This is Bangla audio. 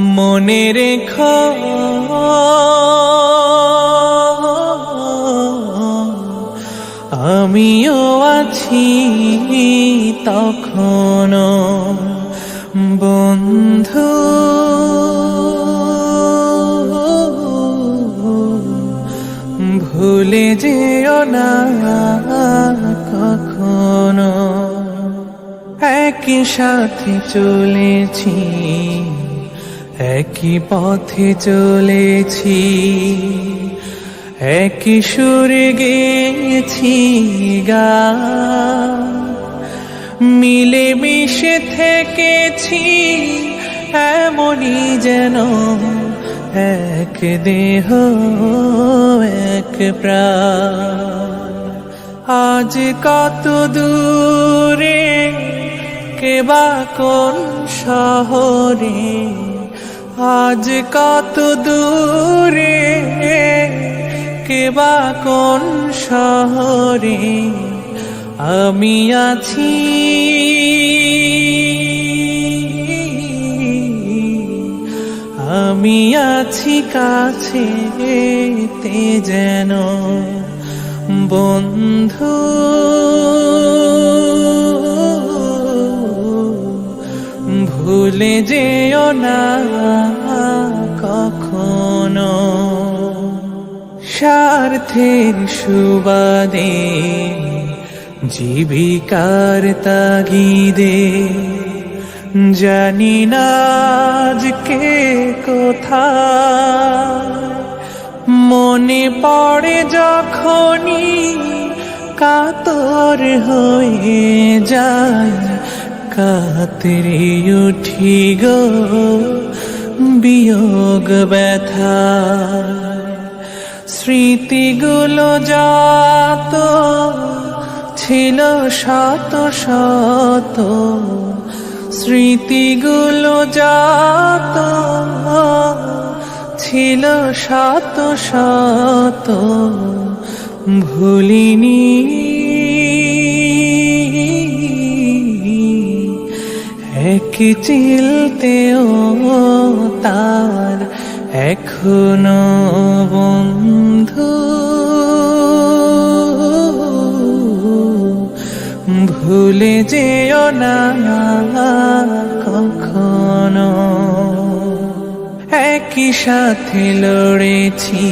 মনে রেখ। আমিও আছি তখন বন্ধু। ভুলে যেও না কখনো। একই সাথে চলেছি। একই পথে চলেছি, একই সুরে গেছি গা। মিলে মিশে থেকেছি, এমনই যেন এক দেহ, এক প্রাণ। আজ কত দূরে কেবা কোন শহরে আজ কত দূরে কেবা কোন শহরে আমি আছি? আমি আছি কাছে তে যেন বন্ধু যেও না কখনো। স্বার্থের সুবাদে জীবিকার তাগিদে জানি না আজকে কোথায়। মনে পড়ে যখনই কাতর হয়ে যায়। কাতরে উঠি গো, বিয়োগ ব্যথা। স্মৃতিগুলো যত ছিল শত শত, স্মৃতিগুলো যত ছিল শত শত, ভুলিনি এক চিলতেও তার এখনও বন্ধু? ভুলে যেও না কখনো। একই সাথে লড়েছি।